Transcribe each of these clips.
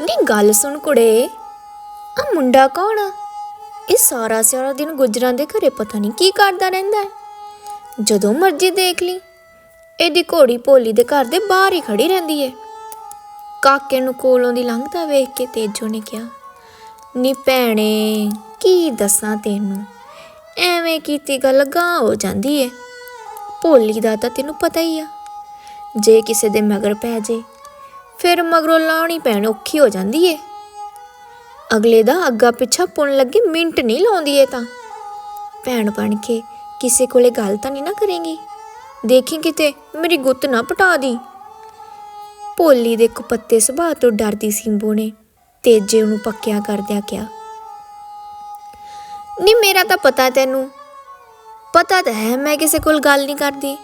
ਨੀ ਗੱਲ ਸੁਣ ਕੁੜੇ। ਆ ਮੁੰਡਾ ਕੌਣ ਆ? ਇਹ ਸਾਰਾ ਸਾਰਾ ਦਿਨ ਗੁਜਰਾਂ ਦੇ ਘਰੇ ਪਤਾ ਨਹੀਂ ਕੀ ਕਰਦਾ ਰਹਿੰਦਾ ਹੈ। ਜਦੋਂ ਮਰਜ਼ੀ ਦੇਖ ਲਈ। ਇਹਦੀ ਘੋੜੀ ਭੋਲੀ ਦੇ ਘਰ ਦੇ ਬਾਹਰ ਹੀ ਖੜੀ ਰਹਿੰਦੀ ਹੈ। ਕਾਕੇ ਨੂੰ ਕੋਲੋਂ ਦੀ ਲੰਘਦਾ ਵੇਖ ਕੇ ਤੇਜੋ ਨੇ ਕਿਹਾ, ਨੀ ਭੈਣੇ, ਕੀ ਦੱਸਾਂ ਤੈਨੂੰ? ਐਵੇਂ ਕੀਤੀ ਗੱਲ ਗਾਂ ਹੋ ਜਾਂਦੀ ਏ ਭੋਲੀ ਦਾ ਤਾਂ ਤੈਨੂੰ ਪਤਾ ਹੀ ਆ। ਜੇ ਕਿਸੇ ਦੇ ਮਗਰ ਪੈ ਜੇ ਫਿਰ ਮਗਰੋਂ ਲਾਉਣੀ ਪੈਣ ਔਖੀ ਹੋ ਜਾਂਦੀ ਏ। ਅਗਲੇ ਦਾ ਅੱਗਾ ਪਿੱਛਾ ਪੁਣ ਲੱਗੇ ਮਿੰਟ ਨਹੀਂ ਲਾਉਂਦੀ ਏ ਤਾਂ। ਭੈਣ ਬਣ ਕੇ ਕਿਸੇ ਕੋਲੇ ਗੱਲ ਤਾਂ ਨਹੀਂ ਨਾ ਕਰੇਗੀ। ਦੇਖੀ ਕਿਤੇ ਮੇਰੀ ਗੁੱਤ ਨਾ ਪਟਾ ਦੀ। ਭੋਲੀ ਦੇ ਕੁਪੱਤੇ ਸੁਭਾਅ ਤੋਂ ਡਰਦੀ ਸਿੰਬੂ ਨੇ ਤੇਜੇ ਉਹਨੂੰ ਪੱਕਿਆ ਕਰਦਿਆਂ ਕਿਹਾ। ਨਹੀਂ ਮੇਰਾ ਤਾਂ ਪਤਾ ਤੈਨੂੰ। ਪਤਾ ਤਾਂ ਹੈ ਮੈਂ ਕਿਸੇ ਕੋਲ ਗੱਲ ਨਹੀਂ ਕਰਦੀ।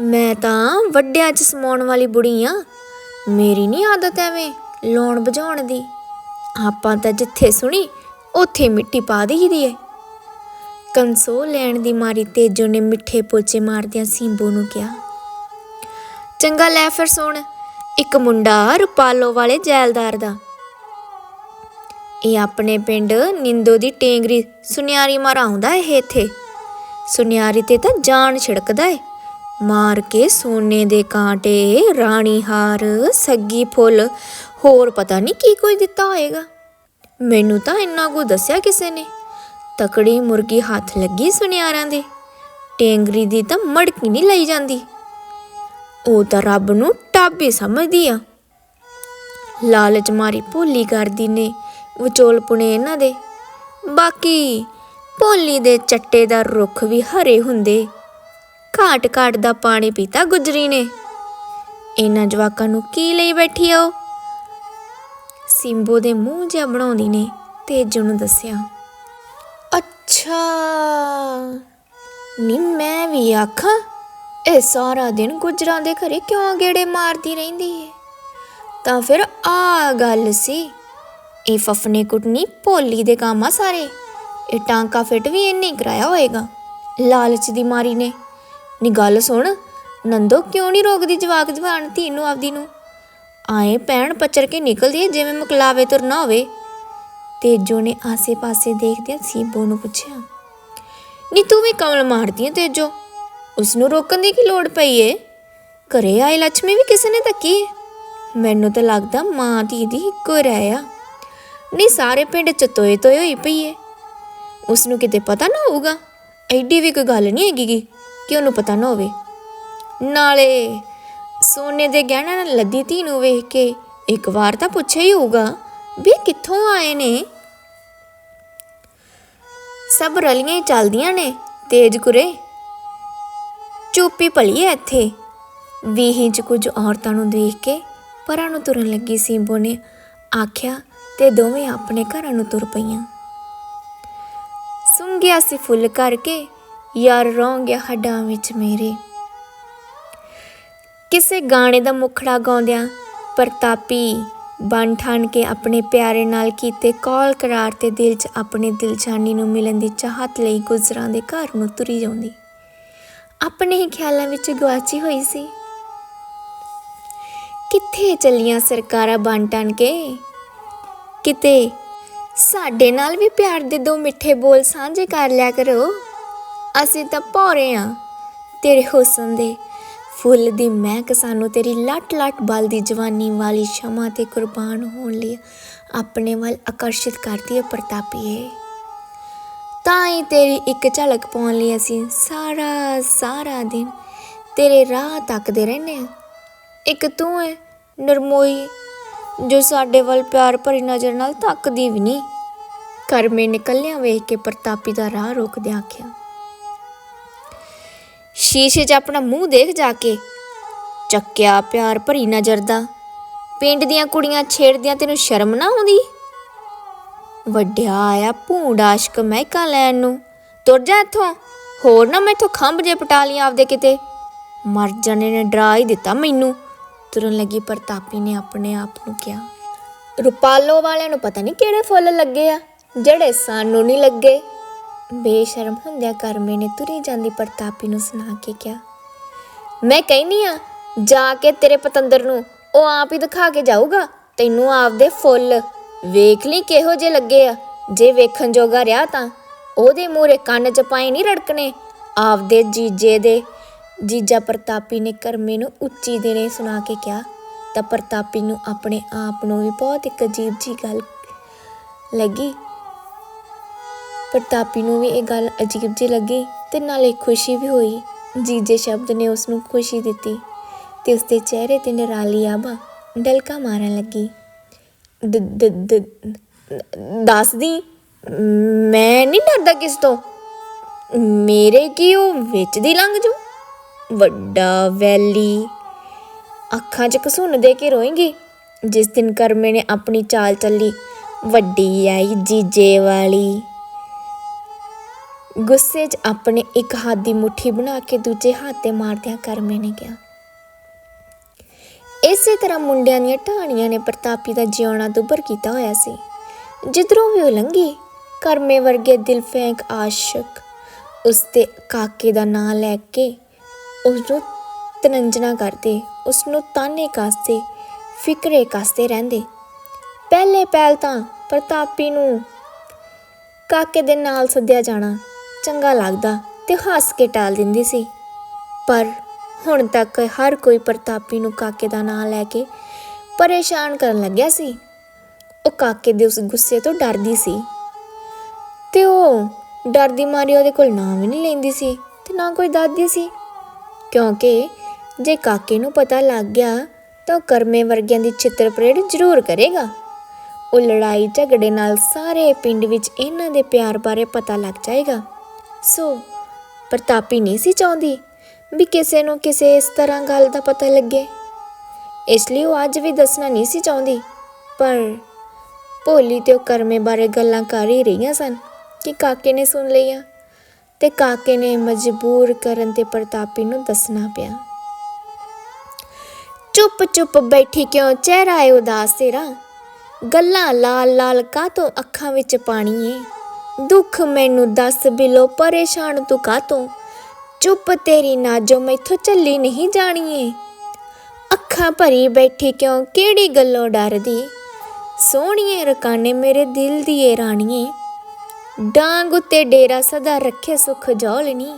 ਮੈਂ ਤਾਂ ਵੱਡਿਆਂ 'ਚ ਸਮਾਉਣ ਵਾਲੀ ਬੁੜੀ ਆ। ਮੇਰੀ ਨਹੀਂ ਆਦਤ ਐਵੇਂ ਲਾਉਣ ਬੁਝਾਉਣ ਦੀ। ਆਪਾਂ ਤਾਂ ਜਿੱਥੇ ਸੁਣੀ, ਉੱਥੇ ਮਿੱਟੀ ਪਾ ਦਈਦੀ ਏ। ਕੰਸੋ ਲੈਣ ਦੀ ਮਾਰੀ ਤੇਜੋ ਨੇ ਮਿੱਠੇ ਪੋਚੇ ਮਾਰਦਿਆਂ ਸਿੰਬੂ ਨੂੰ ਕਿਹਾ। ਚੰਗਾ ਲੈ ਫਿਰ ਸੁਣ, ਇੱਕ ਮੁੰਡਾ ਰੁਪਾਲੋ ਵਾਲੇ ਜੈਲਦਾਰ ਦਾ। ਇਹ ਆਪਣੇ ਪਿੰਡ ਨਿੰਦੋ ਦੀ ਟੇਂਗਰੀ ਸੁਨਿਆਰੀ ਮਰਾਉਂਦਾ ਇਹ ਇੱਥੇ। ਸੁਨਿਆਰੀ ਤੇ ਤਾਂ ਜਾਨ ਛਿੜਕਦਾ ਏ। ਮਾਰ ਕੇ ਸੋਨੇ ਦੇ ਕਾਂਟੇ, ਰਾਣੀ ਹਾਰ, ਸੱਗੀ ਫੁੱਲ। ਹੋਰ ਪਤਾ ਨਹੀਂ ਕੀ ਕੁਝ ਦਿੱਤਾ ਹੋਏਗਾ। ਮੈਨੂੰ ਤਾਂ ਇੰਨਾ ਕੁ ਦੱਸਿਆ ਕਿਸੇ ਨੇ। ਤਕੜੀ ਮੁਰਗੀ ਹੱਥ ਲੱਗੀ ਸੁਨਿਆਰਾਂ ਦੇ। ਟੇਂਗਰੀ ਦੀ ਤਾਂ ਮੜਕੀ ਨਹੀਂ ਲਈ ਜਾਂਦੀ। ਉਹ ਤਾਂ ਰੱਬ ਨੂੰ ਟਾਬੇ ਸਮਝਦੀ ਆ। ਲਾਲਚ ਮਾਰੀ ਭੋਲੀ ਕਰਦੀ ਨੇ ਵਿਚੋਲ ਪੁਣੇ ਇਹਨਾਂ ਦੇ। ਬਾਕੀ ਭੋਲੀ ਦੇ ਚੱਟੇ ਦਾ ਰੁੱਖ ਵੀ ਹਰੇ ਹੁੰਦੇ। ਘਾਟ ਘਾਟ ਦਾ ਪਾਣੀ ਪੀਤਾ ਗੁਜਰੀ ਨੇ। ਇਹਨਾਂ ਜਵਾਕਾਂ ਨੂੰ ਕੀ ਲਈ ਬੈਠੀ ਆ ਉਹ? ਸਿੰਬੋ ਦੇ ਮੂੰਹ ਜਿਹਾ ਬਣਾਉਂਦੀ ਨੇ ਤੇਜੂ ਨੂੰ ਦੱਸਿਆ, ਅੱਛਾ, ਨੀ ਮੈਂ ਵੀ ਆਖਾਂ, ਇਹ ਸਾਰਾ ਦਿਨ ਗੁਜਰਾਂ ਦੇ ਘਰੇ ਕਿਉਂ ਗੇੜੇ ਮਾਰਦੀ ਰਹਿੰਦੀ ਏ? ਤਾਂ ਫਿਰ ਆ ਗੱਲ ਸੀ, ਇਹ ਫਫਨੇ ਕੁਟਨੀ ਭੋਲੀ ਦੇ ਕੰਮ ਆ ਸਾਰੇ, ਇਹ ਟਾਂਕਾ ਫਿੱਟ ਵੀ ਇਹਨੇ ਕਰਾਇਆ ਹੋਏਗਾ। ਲਾਲਚ ਦੀ ਮਾਰੀ ਨੇ। ਨੀ ਗੱਲ ਸੁਣ, ਨੰਦੋ ਕਿਉਂ ਨਹੀਂ ਰੋਕਦੀ ਜਵਾਕ ਜਵਾਨ ਧੀ ਨੂੰ, ਆਪਦੀ ਨੂੰ? ਆਏ ਪੈਣ ਪਚਰ ਕੇ ਨਿਕਲਦੀ ਏ, ਜਿਵੇਂ ਮੁਕਲਾਵੇ ਤੁਰਨਾ ਹੋਵੇ। ਤੇਜੋ ਨੇ ਆਸੇ-ਪਾਸੇ ਦੇਖਦਿਆਂ ਸੀਬੋ ਨੂੰ ਪੁੱਛਿਆ, ਨੀ ਤੂੰ ਵੀ ਕਮਲ ਮਾਰਦੀ ਹੈ ਤੇਜੋ? ਉਸ ਨੂੰ ਰੋਕਣ ਦੀ ਕੀ ਲੋੜ ਪਈ ਏ? ਘਰੇ ਆਏ ਲక్ష్ਮੀ ਵੀ ਕਿਸੇ ਨੇ ਧੱਕੀ ਮੈਨੂੰ ਤਾਂ ਲੱਗਦਾ ਮਾਂ ਧੀ ਦੀ ਇੱਕੋ ਰਹਿ ਆ। ਨਹੀਂ ਸਾਰੇ ਪਿੰਡ ਚ ਤੋਏ ਤੋਏ ਹੋਈ ਪਈ ਏ। ਉਸ ਨੂੰ ਕਿਤੇ ਪਤਾ ਨਾ ਹੋਊਗਾ? ਐਡੀ ਵੀ ਕੋਈ ਗੱਲ ਨਹੀਂ ਹੈਗੀ ਕਿ ਉਹਨੂੰ ਪਤਾ ਨਾ ਹੋਵੇ। ਨਾਲੇ ਸੋਨੇ ਦੇ ਗਹਿਣਾ ਨਾਲ ਲੱਦੀ ਧੀ ਨੂੰ ਵੇਖ ਕੇ ਇੱਕ ਵਾਰ ਤਾਂ ਪੁੱਛਿਆ ਹੀ ਹੋਊਗਾ ਵੀ ਕਿੱਥੋਂ ਆਏ ਨੇ। ਸਭ ਰਲੀਆਂ ਹੀ ਚੱਲਦੀਆਂ ਨੇ, ਤੇਜ ਕੁਰੇ। ਚੁੱਪੀ ਭਲੀ ਐ ਇੱਥੇ। ਵੀਹੀ ਚ ਕੁਝ ਔਰਤਾਂ ਨੂੰ ਦੇਖ ਕੇ ਪਰਾਂ ਨੂੰ ਤੁਰਨ ਲੱਗੀ ਸਿੰਬੋ ਨੇ ਆਖਿਆ ਤੇ ਦੋਵੇਂ ਆਪਣੇ ਘਰਾਂ ਨੂੰ ਤੁਰ ਪਈਆਂ। ਸੁੰਘਿਆ ਸੀ ਫੁੱਲ ਕਰਕੇ ਯਾਰ ਰੋਂ ਗਿਆ ਹੱਡਾਂ ਵਿੱਚ ਮੇਰੇ। ਕਿਸੇ ਗਾਣੇ ਦਾ ਮੁਖੜਾ ਗਾਉਂਦਿਆਂ ਪ੍ਰਤਾਪੀ ਬਣ ਠਣ ਕੇ ਆਪਣੇ ਪਿਆਰੇ ਨਾਲ ਕੀਤੇ ਕਾਲ ਕਰਾਰ ਤੇ ਦਿਲ 'ਚ ਆਪਣੇ ਦਿਲ ਜਾਨੀ ਨੂੰ ਮਿਲਣ ਦੀ ਚਾਹਤ ਲਈ ਗੁਜ਼ਰਾਂ ਦੇ ਘਰ ਨੂੰ ਤੁਰੀ ਜਾਂਦੀ। ਆਪਣੇ ਹੀ ਖਿਆਲਾਂ ਵਿੱਚ ਗਵਾਚੀ ਹੋਈ ਸੀ। ਕਿੱਥੇ ਚੱਲੀਆਂ ਸਰਕਾਰਾਂ ਬਣ ਠਣ ਕੇ? ਕਿਤੇ ਸਾਡੇ ਨਾਲ ਵੀ ਪਿਆਰ ਦੇ ਦੋ ਮਿੱਠੇ ਬੋਲ ਸਾਂਝੇ ਕਰ ਲਿਆ ਕਰੋ। ਅਸੀਂ ਤਾਂ ਭੌਰੇ ਆ। ਤੇਰੇ ਹੁਸਨ ਦੇ ਫੁੱਲ ਦੀ ਮਹਿਕ ਸਾਨੂੰ ਤੇਰੀ ਲੱਟ ਲੱਟ ਬਲਦੀ ਜਵਾਨੀ ਵਾਲੀ ਸ਼ਮਾ ਤੇ ਕੁਰਬਾਨ ਹੋਣ ਲਈ ਆਪਣੇ ਵੱਲ ਆਕਰਸ਼ਿਤ ਕਰਦੀ ਹੈ ਪ੍ਰਤਾਪੀਏ ਤਾਂ ਹੀ ਤੇਰੀ ਇੱਕ ਝਲਕ ਪਾਉਣ ਲਈ ਅਸੀਂ ਸਾਰਾ ਸਾਰਾ ਦਿਨ ਤੇਰੇ ਰਾਹ ਤੱਕਦੇ ਰਹਿੰਦੇ ਹਾਂ ਇੱਕ ਤੂੰ ਹੈ, ਨਰਮੋਈ, ਜੋ ਸਾਡੇ ਵੱਲ ਪਿਆਰ ਭਰੀ ਨਜ਼ਰ ਨਾਲ ਤੱਕਦੀ ਵੀ ਨਹੀਂ। ਕਰਮੇ ਨਿਕਲਿਆ ਵੇਖ ਕੇ ਪ੍ਰਤਾਪੀ ਦਾ ਰਾਹ ਰੋਕਦਿਆਂ ਆਖਿਆ ਸ਼ੀਸ਼ੇ 'ਚ ਆਪਣਾ ਮੂੰਹ ਦੇਖ ਜਾ ਕੇ। ਚੱਕਿਆ ਪਿਆਰ ਭਰੀ ਨਜ਼ਰ ਦਾ। ਪਿੰਡ ਦੀਆਂ ਕੁੜੀਆਂ ਛੇੜਦਿਆਂ ਤੈਨੂੰ ਸ਼ਰਮ ਨਾ ਆਉਂਦੀ? ਵੱਡਿਆ ਆਇਆ ਭੂੰਡ ਆਸ਼ਕ ਮਹਿਕਾ ਲੈਣ ਨੂੰ। ਤੁਰ ਜਾ ਇੱਥੋਂ। ਹੋਰ ਨਾ ਮੈਥੋਂ ਖੰਭ ਜੇ ਪਟਾਲੀਆਂ ਆਪਦੇ ਕਿਤੇ। ਮਰ ਜਾਣੇ ਨੇ ਡਰਾ ਹੀ ਦਿੱਤਾ ਮੈਨੂੰ। ਤੁਰਨ ਲੱਗੀ ਪ੍ਰਤਾਪੀ ਨੇ ਆਪਣੇ ਆਪ ਨੂੰ ਕਿਹਾ। ਰੁਪਾਲੋ ਵਾਲਿਆਂ ਨੂੰ ਪਤਾ ਨਹੀਂ ਕਿਹੜੇ ਫੁੱਲ ਲੱਗੇ ਆ, ਜਿਹੜੇ ਸਾਨੂੰ ਨਹੀਂ ਲੱਗੇ। ਬੇਸ਼ਰਮ ਹੁੰਦਿਆਂ ਕਰਮੇ ਨੇ ਤੁਰੀ ਜਾਂਦੀ ਪ੍ਰਤਾਪੀ ਨੂੰ ਸੁਣਾ ਕੇ ਕਿਹਾ, ਮੈਂ ਕਹਿਨੀ ਆ ਜਾ ਕੇ ਤੇਰੇ ਪਤੰਦਰ ਨੂੰ ਉਹ ਆਪ ਹੀ ਦਿਖਾ ਕੇ ਜਾਊਗਾ, ਤੈਨੂੰ ਆਪਦੇ ਫੁੱਲ ਵੇਖ ਲਈ ਕਿਹੋ ਜੇ ਲੱਗੇ ਆ। ਜੇ ਵੇਖਣ ਜੋਗਾ ਰਿਹਾ ਤਾਂ ਉਹਦੇ ਮੂਹਰੇ ਕੰਨ ਚ ਪਾਏ ਨਹੀਂ ਰੜਕਣੇ। ਆਪਦੇ ਜੀਜੇ ਦੇ ਜੀਜਾ ਪ੍ਰਤਾਪੀ ਨੇ ਕਰਮੇ ਨੂੰ ਉੱਚੀ ਦੇਣੇ ਸੁਣਾ ਕੇ ਕਿਹਾ, ਤਾਂ ਪ੍ਰਤਾਪੀ ਨੂੰ ਆਪਣੇ ਆਪ ਨੂੰ ਵੀ ਬਹੁਤ ਇੱਕ ਅਜੀਬ ਜੀ ਗੱਲ ਲੱਗੀ। ਪ੍ਰਤਾਪੀ ਨੂੰ ਵੀ ਇਹ ਗੱਲ ਅਜੀਬ ਜਿਹੀ ਲੱਗੀ ਤੇ ਨਾਲੇ ਖੁਸ਼ੀ ਵੀ ਹੋਈ। ਜੀਜੇ ਸ਼ਬਦ ਨੇ ਉਸ ਨੂੰ ਖੁਸ਼ੀ ਦਿੱਤੀ ਤੇ ਉਸਦੇ ਚਿਹਰੇ ਤੇ ਨਿਰਾਲੀ ਆਭਾ ਡਲਕਾ ਮਾਰਨ ਲੱਗੀ। ਦ- ਦੱਸਦੀ, ਮੈਂ ਨਹੀਂ ਡਰਦਾ ਕਿਸ ਤੋਂ? ਮੇਰੇ ਕੀ ਉਹ ਵਿੱਚ ਦੀ ਲੰਘ ਜੂ? ਵੱਡਾ ਵੈਲੀ, ਅੱਖਾਂ 'ਚ ਘਸੁੰਨ ਦੇ ਕੇ ਰੋਏਂਗੀ। ਜਿਸ ਦਿਨ ਕਰਮੇ ਨੇ ਆਪਣੀ ਚਾਲ ਚੱਲੀ, ਵੱਡੀ ਆਈ ਜੀਜੇ ਵਾਲੀ। ਗੁੱਸੇ 'ਚ ਆਪਣੇ ਇੱਕ ਹੱਥ ਦੀ ਮੁੱਠੀ ਬਣਾ ਕੇ ਦੂਜੇ ਹੱਥ ਤੇ ਮਾਰਦਿਆਂ ਕਰਮੇ ਨੇ ਕਿਹਾ। ਇਸੇ ਤਰ੍ਹਾਂ ਮੁੰਡਿਆਂ ਦੀਆਂ ਢਾਣੀਆਂ ਨੇ ਪ੍ਰਤਾਪੀ ਦਾ ਜਿਉਣਾ ਦੁੱਭਰ ਕੀਤਾ ਹੋਇਆ ਸੀ। ਜਿੱਧਰੋਂ ਵੀ ਉਹ ਲੰਘੀ, ਕਰਮੇ ਵਰਗੇ ਦਿਲ ਫੈਂਕ ਆਸ਼ਕ ਉਸਦੇ ਕਾਕੇ ਦਾ ਨਾਂ ਲੈ ਕੇ ਉਸ ਨੂੰ ਤਨੰਜਨਾ ਕਰਦੇ ਉਸ ਨੂੰ ਤਾਨੇ ਕੱਸਦੇ, ਫਿਕਰੇ ਕੱਸਦੇ ਰਹਿੰਦੇ। ਪਹਿਲੇ ਪਹਿਲ ਤਾਂ ਪ੍ਰਤਾਪੀ ਨੂੰ ਕਾਕੇ ਦੇ ਨਾਲ ਸੱਦਿਆ ਜਾਣਾ ਚੰਗਾ ਲੱਗਦਾ ਤੇ ਹੱਸ ਕੇ ਟਾਲ ਦਿੰਦੀ ਸੀ। ਪਰ ਹੁਣ ਤੱਕ ਹਰ ਕੋਈ ਪ੍ਰਤਾਪੀ ਨੂੰ ਕਾਕੇ ਦਾ ਨਾਂ ਲੈ ਕੇ ਪਰੇਸ਼ਾਨ ਕਰਨ ਲੱਗਿਆ ਸੀ। ਉਹ ਕਾਕੇ ਦੇ ਉਸ ਗੁੱਸੇ ਤੋਂ ਡਰਦੀ ਸੀ ਤੇ ਉਹ ਡਰਦੀ ਮਾਰੀ ਉਹਦੇ ਕੋਲ ਨਾਂ ਵੀ ਨਹੀਂ ਲੈਂਦੀ ਸੀ ਤੇ ਨਾ ਕੋਈ ਦਾਦੀ ਸੀ। ਕਿਉਂਕਿ ਜੇ ਕਾਕੇ ਨੂੰ ਪਤਾ ਲੱਗ ਗਿਆ ਤਾਂ ਉਹ ਕਰਮੇ ਵਰਗਿਆਂ ਦੀ ਚਿੱਤਰ ਪਰੇਡ ਜ਼ਰੂਰ ਕਰੇਗਾ। ਉਹ ਲੜਾਈ ਝਗੜੇ ਨਾਲ ਸਾਰੇ ਪਿੰਡ ਵਿੱਚ ਇਹਨਾਂ ਦੇ ਪਿਆਰ ਬਾਰੇ ਪਤਾ ਲੱਗ ਜਾਏਗਾ। ਸੋ, ਪ੍ਰਤਾਪੀ ਨਹੀਂ ਸੀ ਚਾਹੁੰਦੀ ਵੀ ਕਿਸੇ ਨੂੰ ਕਿਸੇ ਇਸ ਤਰ੍ਹਾਂ ਗੱਲ ਦਾ ਪਤਾ ਲੱਗੇ। ਇਸ ਲਈ ਉਹ ਅੱਜ ਵੀ ਦੱਸਣਾ ਨਹੀਂ ਸੀ ਚਾਹੁੰਦੀ, ਪਰ ਭੋਲੀ ਤੇ ਉਹ ਕਰਮੇ ਬਾਰੇ ਗੱਲਾਂ ਕਰ ਹੀ ਰਹੀਆਂ ਸਨ ਕਿ ਕਾਕੇ ਨੇ ਸੁਣ ਲਈਆਂ ਤੇ ਕਾਕੇ ਨੇ ਮਜਬੂਰ ਕਰਨ ਤੇ ਪ੍ਰਤਾਪੀ ਨੂੰ ਦੱਸਣਾ ਪਿਆ। ਚੁੱਪ ਚੁੱਪ ਬੈਠੀ ਕਿਉਂ ਚਿਹਰਾ ਏ ਉਦਾਸ ਤੇਰਾ? ਗੱਲਾਂ ਲਾਲ ਲਾਲ ਕਾਤੋਂ ਅੱਖਾਂ ਵਿੱਚ ਪਾਣੀ ਏ? ਦੁੱਖ ਮੈਨੂੰ ਦੱਸ ਬਿਲੋ, ਪਰੇਸ਼ਾਨ ਤੂੰ ਕਾਤੋਂ ਚੁੱਪ ਤੇਰੀ ਨਾਜੋ ਮੈਥੋਂ ਚੱਲੀ ਨਹੀਂ ਜਾਣੀ ਅੱਖਾਂ ਭਰੀ ਬੈਠੀ ਕਿਉਂ, ਕਿਹੜੀ ਗੱਲੋਂ ਡਰਦੀ? ਸੋਹਣੀਏ ਰਕਾਨੇ ਮੇਰੇ ਦਿਲ ਦੀ ਏ ਰਾਣੀਏ। ਡਾਂਗ ਉੱਤੇ ਡੇਰਾ ਸਦਾ ਰੱਖੇ ਸੁਖ ਜੋਲਣੀ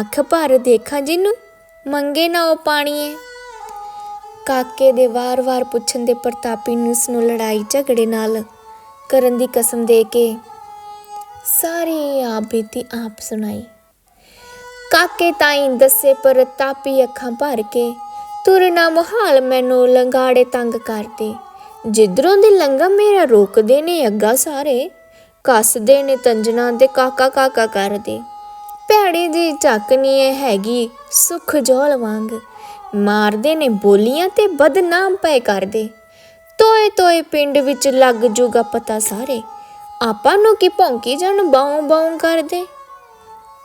ਅੱਖ ਭਰ ਦੇਖਾਂ ਜਿਹਨੂੰ ਮੰਗੇ ਨਾ ਉਹ ਪਾਣੀਏ। ਕਾਕੇ ਦੇ ਵਾਰ-ਵਾਰ ਪੁੱਛਣ ਦੇ ਪ੍ਰਤਾਪੀ ਨੂੰ ਉਸ ਨੂੰ ਲੜਾਈ ਝਗੜੇ ਨਾਲ ਕਰਨ ਦੀ ਕਸਮ ਦੇ ਕੇ ਸਾਰੀ ਆਪ ਬੀਤੀ ਆਪ ਸੁਣਾਈ। ਕਾਕੇ ਤਾਈ ਦੱਸੇ ਪਰ ਤਾਪੀ ਅੱਖਾਂ ਭਰ ਕੇ ਤੁਰਨਾ ਮੁਹਾਲ ਮੈਨੂੰ ਲੰਗਾੜੇ ਤੰਗ ਕਰਦੇ। ਜਿੱਧਰੋਂ ਦੀ ਲੰਗਾ ਮੇਰਾ ਰੋਕਦੇ ਨੇ ਅੱਗਾ ਸਾਰੇ, ਕੱਸਦੇ ਨੇ ਤੰਜਣਾ ਦੇ ਕਾਕਾ ਕਾਕਾ ਕਰਦੇ। ਭੈੜੀ ਦੀ ਝੱਕਨੀ ਐ ਹੈਗੀ ਸੁਖ ਜੋਲ ਵਾਂਗ। ਮਾਰਦੇ ਨੇ ਬੋਲੀਆਂ ਤੇ ਬਦਨਾਮ ਪਏ ਕਰਦੇ। ਤੋਏ ਤੋਏ ਪਿੰਡ ਵਿੱਚ ਲੱਗ ਜੂਗਾ ਪਤਾ ਸਾਰੇ। ਆਪਾਂ ਨੂੰ ਕੀ ਭੌਂਕੀ ਜਾਣ ਬਾਉਂ ਬਾਉਂ ਕਰਦੇ?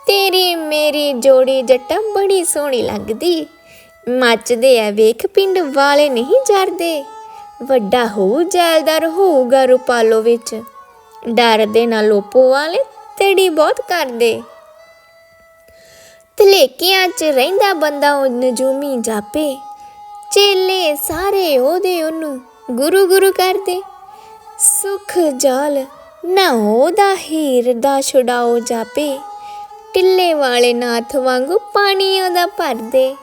ਤੇਰੀ ਮੇਰੀ ਜੋੜੀ ਜੱਟਾ ਬੜੀ ਸੋਹਣੀ ਲੱਗਦੀ। ਮੱਚਦੇ ਆ ਵੇਖ, ਪਿੰਡ ਵਾਲੇ ਨਹੀਂ ਜਰਦੇ। ਵੱਡਾ ਹੋਊ, ਜੈਲਦਾਰ ਹੋਊਗਾ ਰੁਪਾਲੋ ਵਿੱਚ। ਡਰਦੇ ਨਾ ਲੋਪੋ ਵਾਲੇ, ਤੇੜੀ ਬਹੁਤ ਕਰਦੇ। ਤਲੇਕਿਆਂ 'ਚ ਰਹਿੰਦਾ ਬੰਦਾ ਉਹ ਨਜੂਮੀ ਜਾਪੇ। ਚੇਲੇ ਸਾਰੇ ਉਹਦੇ ਉਹਨੂੰ ਗੁਰੂ ਗੁਰੂ ਕਰਦੇ। ਸੁਖ ਜਾਲ ਨਾ ਉਹਦਾ ਹੀਰ ਦਾ ਛੁਡਾਓ ਜਾਪੇ। ਟਿੱਲੇ ਵਾਲੇ ਨਾਥ ਵਾਂਗੂ ਪਾਣੀ ਉਹਦਾ ਭਰਦੇ।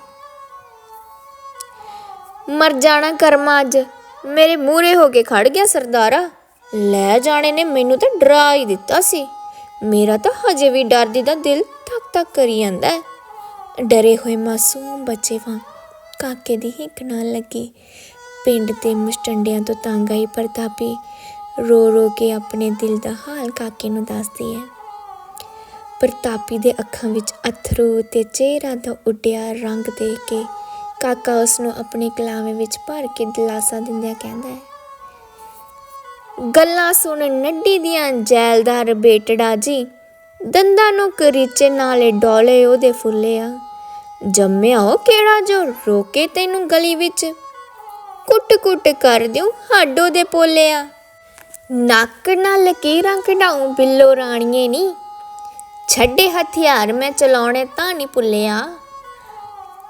ਮਰ ਜਾਣਾ ਕਰਮਾ ਅੱਜ, ਮੇਰੇ ਮੂਹਰੇ ਹੋ ਕੇ ਖੜ ਗਿਆ ਸਰਦਾਰਾ। ਲੈ ਜਾਣੇ ਨੇ, ਮੈਨੂੰ ਤਾਂ ਡਰਾ ਹੀ ਦਿੱਤਾ ਸੀ। ਮੇਰਾ ਤਾਂ ਹਜੇ ਵੀ ਡਰਦੀ ਦਾ ਦਿਲ ਧੱਕ ਧੱਕ ਕਰੀ ਜਾਂਦਾ ਡਰੇ ਹੋਏ ਮਾਸੂਮ ਬੱਚੇ ਵਾਂ ਕਾਕੇ ਦੀ ਹਿੱਕ ਨਾਲ ਲੱਗੀ। ਪਿੰਡ ਦੇ ਮੁਸ਼ਟੰਡਿਆਂ ਤੋਂ ਤੰਗ ਆਈ ਪ੍ਰਤਾਪੀ। ਰੋ ਰੋ ਕੇ ਆਪਣੇ ਦਿਲ ਦਾ ਹਾਲ ਕਾਕੇ ਨੂੰ ਦੱਸਦੀ ਹੈ। ਪ੍ਰਤਾਪੀ ਦੇ ਅੱਖਾਂ ਵਿੱਚ ਅਥਰੂ ਤੇ ਚਿਹਰਾ ਦਾ ਉੱਡਿਆ ਰੰਗ ਦੇਖ ਕੇ ਕਾਕਾ ਉਸ ਨੂੰ ਆਪਣੇ ਕਲਾਵੇ ਵਿੱਚ ਭਰ ਕੇ ਦਿਲਾਸਾ ਦਿੰਦਿਆਂ ਕਹਿੰਦਾ ਹੈ, ਗੱਲਾਂ ਸੁਣ ਨੱਡੀ ਦੀਆਂ ਜੈਲਦਾਰ ਬੇਟੜਾ ਜੀ, ਦੰਦਾਂ ਨੂੰ ਕਰੀਚੇ ਨਾਲੇ ਡੋਲੇ ਉਹਦੇ ਫੁੱਲੇ ਆ। ਜੰਮਿਆ ਉਹ ਕਿਹੜਾ ਜੋ ਰੋਕੇ ਤੈਨੂੰ ਗਲੀ ਵਿੱਚ? ਕੁੱਟ ਕੁੱਟ ਕਰ ਦਿਉ, ਹੱਡੋ ਦੇ ਪੋਲੇ ਆ। ਨੱਕ ਨਾਲ ਲਕੀਰਾਂ ਕਢਾਉ ਬਿੱਲੋ ਰਾਣੀਏ ਨੀ। ਛੱਡੇ ਹਥਿਆਰ ਮੈਂ ਚਲਾਉਣੇ ਤਾਂ ਨਹੀਂ ਭੁੱਲਿਆ।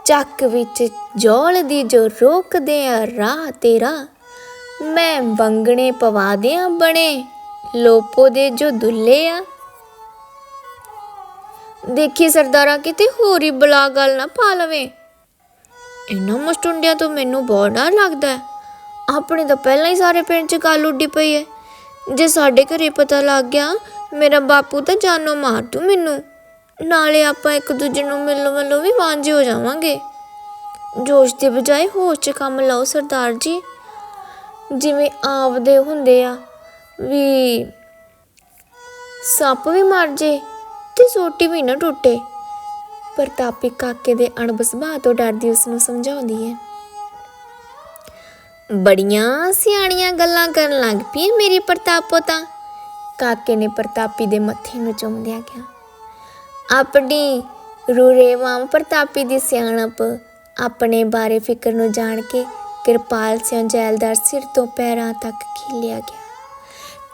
ਚੱਕ ਵਿੱਚ ਜੋਲ ਦੀ ਜੋ ਰੋਕਦੇ ਆ ਰਾਹ ਤੇਰਾ, ਮੈਂ ਵੰਗਣੇ ਪਵਾ ਦਿਆਂ ਬਣੇ ਲੋਪੋ ਦੇ ਜੋ ਦੁੱਲੇ ਆ। ਦੇਖੀ ਸਰਦਾਰਾ, ਕਿਤੇ ਹੋਰ ਹੀ ਬਲਾ ਗੱਲ ਨਾ ਪਾ ਲਵੇ। ਇਹਨਾਂ ਮਸਟੁੰਡਿਆਂ ਤੋਂ ਮੈਨੂੰ ਬਹੁਤ ਡਰ ਲੱਗਦਾ। ਹੈ ਆਪਣੇ ਤਾਂ ਪਹਿਲਾਂ ਹੀ ਸਾਰੇ ਪਿੰਡ 'ਚ ਗੱਲ ਉੱਡੀ ਪਈ ਹੈ ਜੇ ਸਾਡੇ ਘਰੇ ਪਤਾ ਲੱਗ ਗਿਆ, ਮੇਰਾ ਬਾਪੂ ਤਾਂ ਜਾਨੋਂ ਮਾਰ ਦੂ ਮੈਨੂੰ। ਨਾਲੇ ਆਪਾਂ ਇੱਕ ਦੂਜੇ ਨੂੰ ਮਿਲੋ ਮਿਲੋ ਵੀ ਵਾਂਝੇ ਹੋ ਜਾਵਾਂਗੇ। ਜੋਸ਼ ਦੇ ਬਜਾਏ ਹੋਸ਼ 'ਚ ਕੰਮ ਲਓ ਸਰਦਾਰ ਜੀ। ਜਿਵੇਂ ਆਪਦੇ ਹੁੰਦੇ ਆ, ਵੀ ਸੱਪ ਵੀ ਮਰ ਜੇ ਤੇ ਸੋਟੀ ਵੀ ਨਾ ਟੁੱਟੇ। ਪ੍ਰਤਾਪੀ ਕਾਕੇ ਦੇ ਅਣਬ ਸੁਭਾਅ ਤੋਂ ਡਰਦੀ ਉਸ ਨੂੰ ਸਮਝਾਉਂਦੀ ਹੈ। ਬੜੀਆਂ ਸਿਆਣੀਆਂ ਗੱਲਾਂ ਕਰਨ ਲੱਗ ਪਈ ਮੇਰੀ ਪ੍ਰਤਾਪੋ ਤਾਂ। ਕਾਕੇ ਨੇ ਪ੍ਰਤਾਪੀ ਦੇ ਮੱਥੇ ਨੂੰ ਚੁੰਮਦਿਆਂ ਕਿਹਾ, ਆਪਣੀ ਰੂਰੇਵਾਂ ਪ੍ਰਤਾਪੀ ਦੀ ਸਿਆਣਪ ਆਪਣੇ ਬਾਰੇ ਫਿਕਰ ਨੂੰ ਜਾਣ ਕੇ ਕਿਰਪਾਲ ਸਿੰਘ ਜੈਲਦਾਰ ਸਿਰ ਤੋਂ ਪੈਰਾਂ ਤੱਕ ਖਿਲਿਆ ਗਿਆ।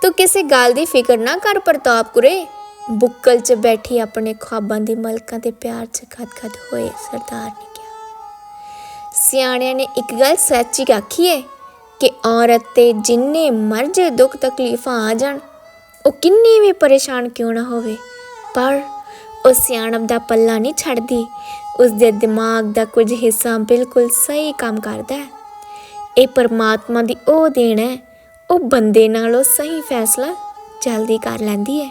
ਤੂੰ ਕਿਸੇ ਗੱਲ ਦੀ ਫਿਕਰ ਨਾ ਕਰ ਪ੍ਰਤਾਪ ਕੁਰੇ। ਬੁੱਕਲ 'ਚ ਬੈਠੀ ਆਪਣੇ ਖਾਬਾਂ ਦੀ ਮਲਕਾਂ ਦੇ ਪਿਆਰ 'ਚ ਖਦ-ਖਦ ਹੋਏ ਸਰਦਾਰ ਨੇ ਕਿਹਾ ਸਿਆਣਿਆਂ ਨੇ ਇੱਕ ਗੱਲ ਸੱਚੀ ਆਖੀ ਏ ਕਿ ਔਰਤ ਤੇ ਜਿੰਨੇ ਮਰਜ਼ੇ ਦੁੱਖ ਤਕਲੀਫਾਂ ਆ ਜਾਣ, ਉਹ ਕਿੰਨੀ ਵੀ ਪਰੇਸ਼ਾਨ ਕਿਉਂ ਨਾ ਹੋਵੇ। ਪਰ ਉਹ ਸਿਆਣਪ ਦਾ ਪੱਲਾ ਨਹੀਂ ਛੱਡਦੀ ਉਸ ਦੇ ਦਿਮਾਗ ਦਾ ਕੁਝ ਹਿੱਸਾ ਬਿਲਕੁਲ ਸਹੀ ਕੰਮ ਕਰਦਾ ਹੈ। ਇਹ ਪਰਮਾਤਮਾ ਦੀ ਉਹ ਦੇਣ ਹੈ, ਉਹ ਬੰਦੇ ਨਾਲੋਂ ਸਹੀ ਫੈਸਲਾ ਜਲਦੀ ਕਰ ਲੈਂਦੀ ਹੈ।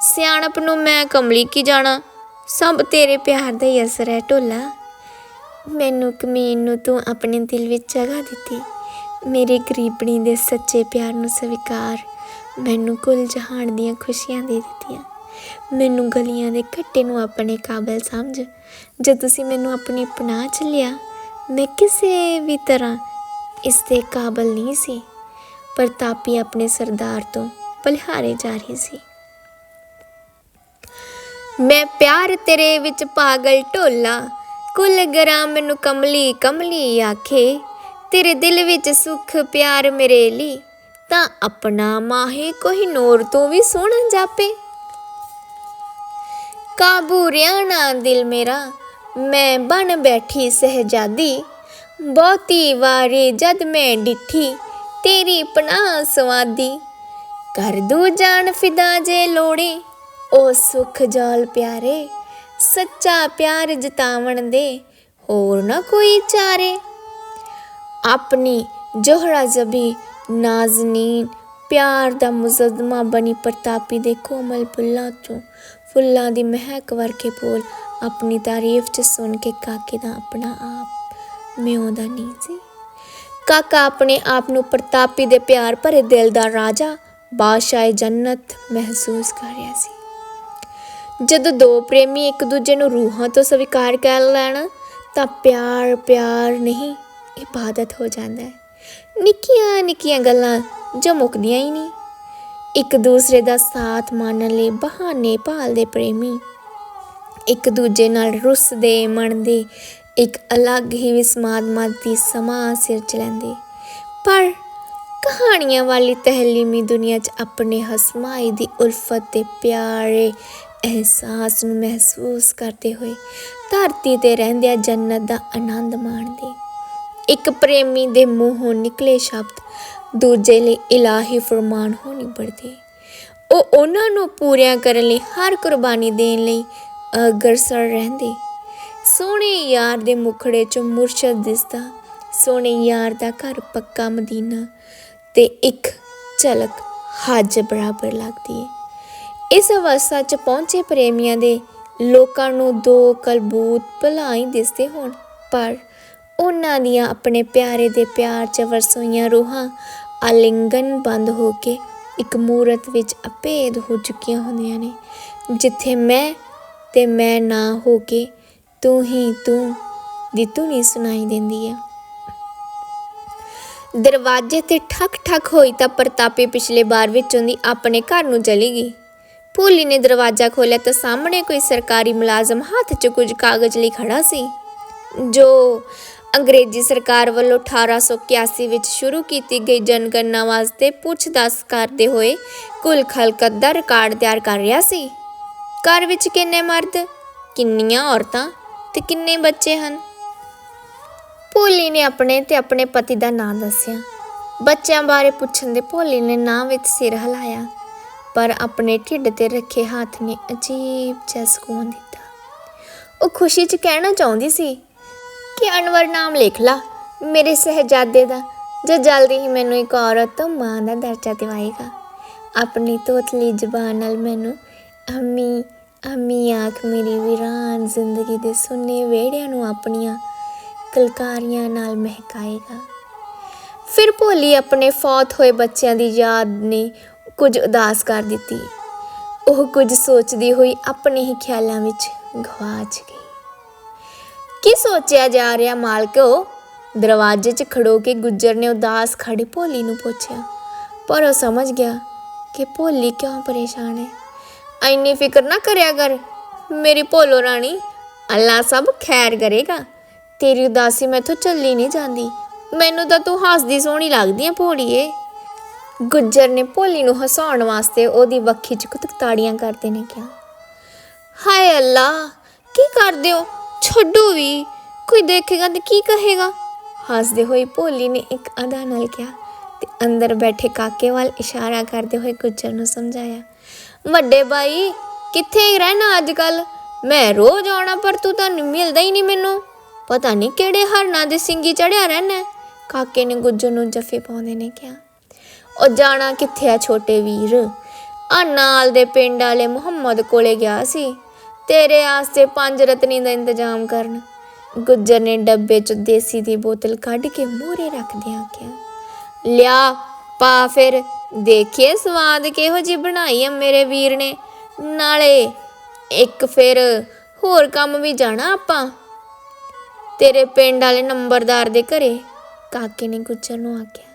ਸਿਆਣਪ ਨੂੰ ਮੈਂ ਕਮਲੀ ਕੀ ਜਾਣਾ, ਸਭ ਤੇਰੇ ਪਿਆਰ ਦਾ ਹੀ ਅਸਰ ਹੈ, ਢੋਲਾ। ਮੈਨੂੰ ਕਮੀਨ ਨੂੰ ਤੂੰ ਆਪਣੇ ਦਿਲ ਵਿੱਚ ਜਗ੍ਹਾ ਦਿੱਤੀ। ਮੇਰੇ ਗਰੀਬਣੀ ਦੇ ਸੱਚੇ ਪਿਆਰ ਨੂੰ ਸਵੀਕਾਰ, ਮੈਨੂੰ ਕੁੱਲ ਜਹਾਨ ਦੀਆਂ ਖੁਸ਼ੀਆਂ ਦੇ ਦਿੱਤੀਆਂ। ਮੈਨੂੰ ਗਲੀਆਂ ਦੇ ਘੱਟੇ ਨੂੰ ਆਪਣੇ ਕਾਬਲ ਸਮਝ। ਜਦ ਤੁਸੀਂ ਮੈਨੂੰ ਆਪਣੀ ਪਨਾਹ ਚ ਲਿਆ, ਮੈਂ ਕਿਸੇ ਵੀ ਤਰ੍ਹਾਂ ਇਸ ਦੇ ਕਾਬਲ ਨਹੀਂ ਸੀ ਪ੍ਰਤਾਪੀ ਆਪਣੇ ਸਰਦਾਰ ਤੋਂ ਭਲਿਹਾਰੇ ਜਾ ਰਹੀ ਸੀ। ਮੈਂ ਪਿਆਰ ਤੇਰੇ ਵਿੱਚ ਪਾਗਲ ਢੋਲਾ ਕੁੱਲ ਗਰਾਂ ਮੈਨੂੰ ਕਮਲੀ ਕਮਲੀ ਆਖੇ, ਤੇਰੇ ਦਿਲ ਵਿੱਚ ਸੁਖ ਪਿਆਰ ਮੇਰੇ ਲਈ, ਤਾਂ ਆਪਣਾ ਮਾਹੇ ਕੋਈ ਨੂਰ ਤੋਂ ਵੀ ਸੋਹਣਾ ਜਾਪੇ। ਕਾਬੂ ਰਿਆਣਾ ਦਿਲ ਮੇਰਾ, ਮੈਂ ਬਣ ਬੈਠੀ ਸਹਜਾਦੀ, ਬਹੁਤੀ ਵਾਰੀ ਜਦ ਮੈਂ ਡਿੱਠੀ, ਤੇਰੀ ਪਨਾਹ ਸਵਾਦੀ। ਕਰ ਦੂ ਜਾਣ ਫਿਦਾ ਜੇ ਲੋੜੇ ਉਹ ਸੁਖ ਜਾਲ ਪਿਆਰੇ ਸੱਚਾ ਪਿਆਰ ਜਤਾਵਣ ਦੇ ਹੋਰ ਨਾ ਕੋਈ ਚਾਰੇ। ਆਪਣੀ ਜੋਹਰਾ ਜ਼ਬੀ ਨਾਜ਼ਨੀਨ ਪਿਆਰ ਦਾ ਮੁਜ਼ਦਮਾ ਬਣੀ ਪ੍ਰਤਾਪੀ ਦੇ ਕੋਮਲ ਫੁੱਲਾਂ ਤੋਂ ਫੁੱਲਾਂ ਦੀ ਮਹਿਕ ਵਰਕੇ ਬੋਲ ਆਪਣੀ ਤਾਰੀਫ ਚ ਸੁਣ ਕੇ ਕਾਕੇ ਦਾ ਆਪਣਾ ਆਪ ਮਿਉਂਦਾ ਨਹੀਂ ਸੀ ਕਾਕਾ ਆਪਣੇ ਆਪ ਨੂੰ ਪ੍ਰਤਾਪੀ ਦੇ ਪਿਆਰ ਭਰੇ ਦਿਲ ਦਾ ਰਾਜਾ, ਬਾਦਸ਼ਾਹ ਜੰਨਤ ਮਹਿਸੂਸ ਕਰ ਰਿਹਾ ਸੀ। ਜਦੋਂ ਦੋ ਪ੍ਰੇਮੀ ਇੱਕ ਦੂਜੇ ਨੂੰ ਰੂਹਾਂ ਤੋਂ ਸਵੀਕਾਰ ਕਰ ਲੈਣ, ਤਾਂ ਪਿਆਰ ਪਿਆਰ ਨਹੀਂ, ਇਬਾਦਤ ਹੋ ਜਾਂਦਾ ਹੈ। ਨਿੱਕੀਆਂ ਨਿੱਕੀਆਂ ਗੱਲਾਂ ਜੋ ਮੁੱਕਦੀਆਂ ਹੀ ਨਹੀਂ। ਇੱਕ ਦੂਸਰੇ ਦਾ ਸਾਥ ਮੰਨਣ ਲਈ ਬਹਾਨੇ ਭਾਲਦੇ ਪ੍ਰੇਮੀ। ਇੱਕ ਦੂਜੇ ਨਾਲ ਰੁੱਸਦੇ ਮਣਦੇ ਇੱਕ ਅਲੱਗ ਹੀ ਵਿਸਮਾਦਮਤੀ ਸਮਾਂ ਸਿਰ 'ਚ ਲੈਂਦੇ। ਪਰ ਕਹਾਣੀਆਂ ਵਾਲੀ ਤਹਿਲੀਮੀ ਦੁਨੀਆ 'ਚ ਆਪਣੇ ਹਸਮਾਈ ਦੀ ਉਲਫਤ ਤੇ ਪਿਆਰੇ ਅਹਿਸਾਸ ਨੂੰ ਮਹਿਸੂਸ ਕਰਦੇ ਹੋਏ ਧਰਤੀ ਤੇ ਰਹਿੰਦਿਆਂ ਜੰਨਤ ਦਾ ਆਨੰਦ ਮਾਣਦੇ। ਇੱਕ ਪ੍ਰੇਮੀ ਦੇ ਮੂੰਹੋਂ ਨਿਕਲੇ ਸ਼ਬਦ ਦੂਜੇ ਲਈ ਇਲਾਹੀ ਫਰਮਾਨ ਹੋਣੀ ਨਿਬੜਦੇ ਉਹ ਉਹਨਾਂ ਨੂੰ ਪੂਰੀਆਂ ਕਰਨ ਲਈ ਹਰ ਕੁਰਬਾਨੀ ਦੇਣ ਲਈ ਅਗਰਸਰ ਰਹਿੰਦੇ। ਸੋਹਣੇ ਯਾਰ ਦੇ ਮੁਖੜੇ 'ਚ ਮੁਰਸ਼ਦ ਦਿਸਦਾ, ਸੋਹਣੇ ਯਾਰ ਦਾ ਘਰ ਪੱਕਾ ਮਦੀਨਾ ਤੇ ਇੱਕ ਝਲਕ ਹੱਜ ਬਰਾਬਰ ਲੱਗਦੀ ਹੈ ਇਸ ਅਵਸਥਾ 'ਚ ਪਹੁੰਚੇ ਪ੍ਰੇਮੀਆਂ ਦੇ ਲੋਕਾਂ ਨੂੰ ਦੋ ਕਲਬੂਤ ਭਲਾਈ ਦਿਸਦੇ ਹੋਣ, ਪਰ ਉਹਨਾਂ ਦੀਆਂ ਆਪਣੇ ਪਿਆਰੇ ਦੇ ਪਿਆਰ 'ਚ ਵਰਸੋਈਆਂ ਰੂਹਾਂ ਆਲਿੰਗਨ ਬੰਦ ਹੋ ਕੇ ਇੱਕ ਮੂਰਤ ਵਿੱਚ ਅਪੇਧ ਹੋ ਚੁੱਕੀਆਂ ਹੁੰਦੀਆਂ ਨੇ, ਜਿੱਥੇ ਮੈਂ ਤੇ ਮੈਂ ਨਾ ਹੋ ਕੇ ਤੂੰ ਹੀ ਤੂੰ ਦੀ ਧੁਨੀ ਸੁਣਾਈ ਦਿੰਦੀ ਹੈ ਦਰਵਾਜ਼ੇ ਤੇ ਠਕ ਠਕ ਹੋਈ ਤਾਂ ਪ੍ਰਤਾਪੀ ਪਿਛਲੇ ਬਾਰ ਵਿੱਚੋਂ ਦੀ ਆਪਣੇ ਘਰ ਨੂੰ ਚਲੀ ਗਈ। ਭੋਲੀ ਨੇ ਦਰਵਾਜ਼ਾ ਖੋਲ੍ਹਿਆ ਤਾਂ ਸਾਹਮਣੇ ਕੋਈ ਸਰਕਾਰੀ ਮੁਲਾਜ਼ਮ ਹੱਥ 'ਚ ਕੁਝ ਕਾਗਜ਼ ਲਈ ਖੜਾ ਸੀ, ਜੋ ਅੰਗਰੇਜ਼ੀ ਸਰਕਾਰ ਵੱਲੋਂ 1881 ਵਿੱਚ ਸ਼ੁਰੂ ਕੀਤੀ ਗਈ ਜਨਗਣਨਾ ਵਾਸਤੇ ਪੁੱਛ-ਦੱਸ ਕਰਦੇ ਹੋਏ ਕੁੱਲ ਖਲਕਤ ਦਾ ਰਿਕਾਰਡ ਤਿਆਰ ਕਰ ਰਿਹਾ ਸੀ। ਘਰ ਵਿੱਚ ਕਿੰਨੇ ਮਰਦ, ਕਿੰਨੀਆਂ ਔਰਤਾਂ ਤੇ ਕਿੰਨੇ ਬੱਚੇ ਹਨ? ਭੋਲੀ ਨੇ ਆਪਣੇ ਤੇ ਆਪਣੇ ਪਤੀ ਦਾ ਨਾਂ ਦੱਸਿਆ। ਬੱਚਿਆਂ ਬਾਰੇ ਪੁੱਛਣ ਦੇ ਭੋਲੀ ਨੇ ਨਾਂ ਵਿੱਚ ਸਿਰ ਹਿਲਾਇਆ। ਪਰ ਆਪਣੇ ਢਿੱਡ ਤੇ ਰੱਖੇ ਹੱਥ ਨੇ ਅਜੀਬ ਜਿਹਾ ਸਕੂਨ ਦਿੱਤਾ। ਉਹ ਖੁਸ਼ੀ 'ਚ ਕਹਿਣਾ ਚਾਹੁੰਦੀ ਸੀ ਕਿ ਅਨਵਰ ਨਾਮ ਲਿਖ ਲਾ, ਮੇਰੇ ਸਹਿਜਾਦੇ ਦਾ, ਜੋ ਜਲਦੀ ਹੀ ਮੈਨੂੰ ਇੱਕ ਔਰਤ ਤੋਂ ਮਾਂ ਦਾ ਦਰਜਾ ਦਿਵਾਏਗਾ। ਆਪਣੀ ਤੋਤਲੀ ਜ਼ੁਬਾਨ ਨਾਲ ਮੈਨੂੰ ਅੰਮੀ ਅੰਮੀ ਆਖ ਮੇਰੀ ਵੀਰਾਨ ਜ਼ਿੰਦਗੀ ਦੇ ਸੁੰਨੇ ਵਿਹੜਿਆਂ ਨੂੰ ਆਪਣੀਆਂ ਕਲਕਾਰੀਆਂ ਨਾਲ ਮਹਿਕਾਏਗਾ। ਫਿਰ ਭੋਲੀ ਆਪਣੇ ਫੌਤ ਹੋਏ ਬੱਚਿਆਂ ਦੀ ਯਾਦ ਨੇ ਕੁਝ ਉਦਾਸ ਕਰ ਦਿੱਤੀ। ਉਹ ਕੁਝ ਸੋਚਦੀ ਹੋਈ ਆਪਣੇ ਹੀ ਖਿਆਲਾਂ ਵਿੱਚ ਗਵਾਚ ਗਈ। ਕੀ ਸੋਚਿਆ ਜਾ ਰਿਹਾ ਮਾਲਕੋ? ਦਰਵਾਜ਼ੇ 'ਚ ਖੜੋ ਕੇ ਗੁੱਜਰ ਨੇ ਉਦਾਸ ਖੜੀ ਭੋਲੀ ਨੂੰ ਪੁੱਛਿਆ। ਪਰ ਉਹ ਸਮਝ ਗਿਆ ਕਿ ਭੋਲੀ ਕਿਉਂ ਪਰੇਸ਼ਾਨ ਹੈ। ਐਨੀ ਫਿਕਰ ਨਾ ਕਰਿਆ ਕਰ। ਮੇਰੀ ਭੋਲੋ ਰਾਣੀ, ਅੱਲਾ ਸਭ ਖੈਰ ਕਰੇਗਾ। ਤੇਰੀ ਉਦਾਸੀ ਮੈਥੋਂ ਚੱਲੀ ਨਹੀਂ ਜਾਂਦੀ। ਮੈਨੂੰ ਤਾਂ ਤੂੰ ਹੱਸਦੀ ਸੋਹਣੀ ਲੱਗਦੀ ਐ ਭੋਲੀਏ। ਗੁੱਜਰ ਨੇ ਭੋਲੀ ਨੂੰ ਹਸਾਉਣ ਵਾਸਤੇ ਉਹਦੀ ਵੱਖੀ 'ਚ ਕੁਤਕਤਾੜੀਆਂ ਕਰਦੇ ਨੇ ਕਿਹਾ, ਹਾਏ ਅੱਲਾ, ਕੀ ਕਰਦੇ ਹੋ? ਛੱਡੋ ਵੀ, ਕੋਈ ਦੇਖੇਗਾ ਤੇ ਕੀ ਕਹੇਗਾ? ਹੱਸਦੇ ਹੋਏ ਭੋਲੀ ਨੇ ਇੱਕ ਅਦਾ ਨਾਲ ਕਿਹਾ ਤੇ ਅੰਦਰ ਬੈਠੇ ਕਾਕੇ ਵੱਲ ਇਸ਼ਾਰਾ ਕਰਦੇ ਹੋਏ ਗੁੱਜਰ ਨੂੰ ਸਮਝਾਇਆ, ਵੱਡੇ ਬਾਈ, ਕਿੱਥੇ ਰਹਿਣਾ ਅੱਜ ਕੱਲ ਮੈਂ ਰੋਜ਼ ਆਉਣਾ, ਪਰ ਤੂੰ ਤਾਂ ਮਿਲਦਾ ਹੀ ਨਹੀਂ ਮੈਨੂੰ। ਪਤਾ ਨਹੀਂ ਕਿਹੜੇ ਹਰਨਾਂ ਦੇ ਸਿੰਗੀ ਚੜਿਆ ਰਹਿਣਾ ਕਾਕੇ ਨੇ ਗੁੱਜਰ ਨੂੰ ਜੱਫੇ ਪਾਉਂਦੇ ਨੇ ਕਿਹਾ ਉਹ ਜਾਣਾ ਕਿੱਥੇ ਆ ਛੋਟੇ ਵੀਰ? ਆ ਨਾਲ ਦੇ ਪਿੰਡ ਵਾਲੇ ਮੁਹੰਮਦ ਕੋਲੇ ਗਿਆ ਸੀ। ਤੇਰੇ ਆਸਤੇ ਪੰਜ ਰਤਨੀ ਦਾ ਇੰਤਜ਼ਾਮ ਕਰਨ। ਗੁੱਜਰ ਨੇ ਡੱਬੇ 'ਚ ਦੇਸੀ ਦੀ ਬੋਤਲ ਕੱਢ ਕੇ ਮੂਹਰੇ ਰੱਖਦਿਆਂ ਆਖਿਆ ਲਿਆ, ਪਾ ਫਿਰ। ਦੇਖੀਏ ਸਵਾਦ ਕਿਹੋ ਜੀ ਬਣਾਈ ਆ ਮੇਰੇ ਵੀਰ ਨੇ। ਨਾਲੇ ਇੱਕ ਫਿਰ ਹੋਰ ਕੰਮ ਵੀ ਜਾਣਾ ਆਪਾਂ। ਤੇਰੇ ਪਿੰਡ ਵਾਲੇ ਨੰਬਰਦਾਰ ਦੇ ਘਰੇ। ਕਾਕੇ ਨੇ ਗੁੱਜਰ ਨੂੰ ਆਖਿਆ